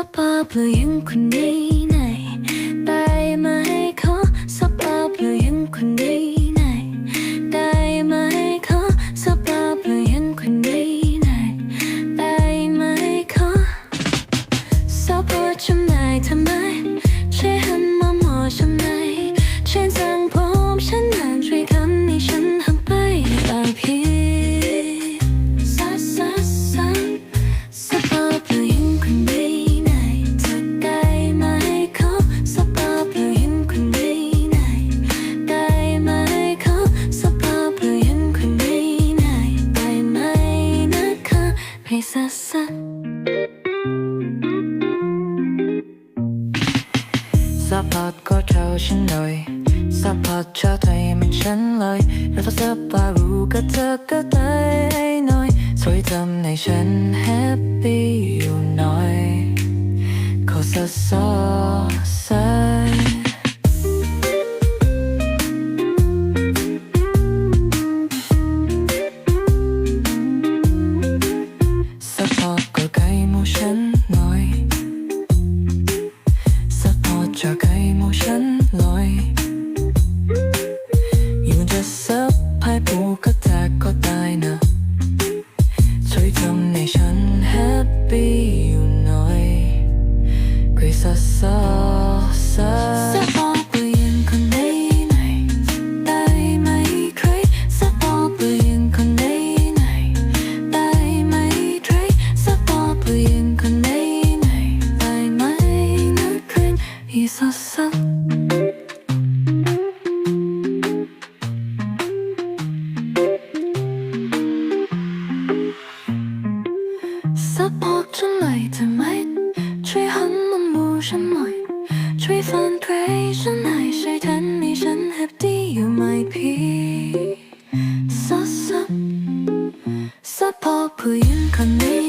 sa pabayong kunay ซัพพอร์ก็เท่าฉันหน่อยซัพพอร์ตชาวไทยเหมือนฉันเลยเราต้องซัพรู้ก็เธอก็ตายหน่อยสวยทำให้ฉันแฮปปี้อยู่หน่อยเขาสะสอซะ 있었어 support จนไหนเธอไม่ช่วยหันมองมูฉันหน่อยช่วยฟันเพลงฉันหน่ยช่วยทันให้ฉันแฮปปี้อยู่ไหมพี่ซับซับซับพอผู้หญิงคนนี้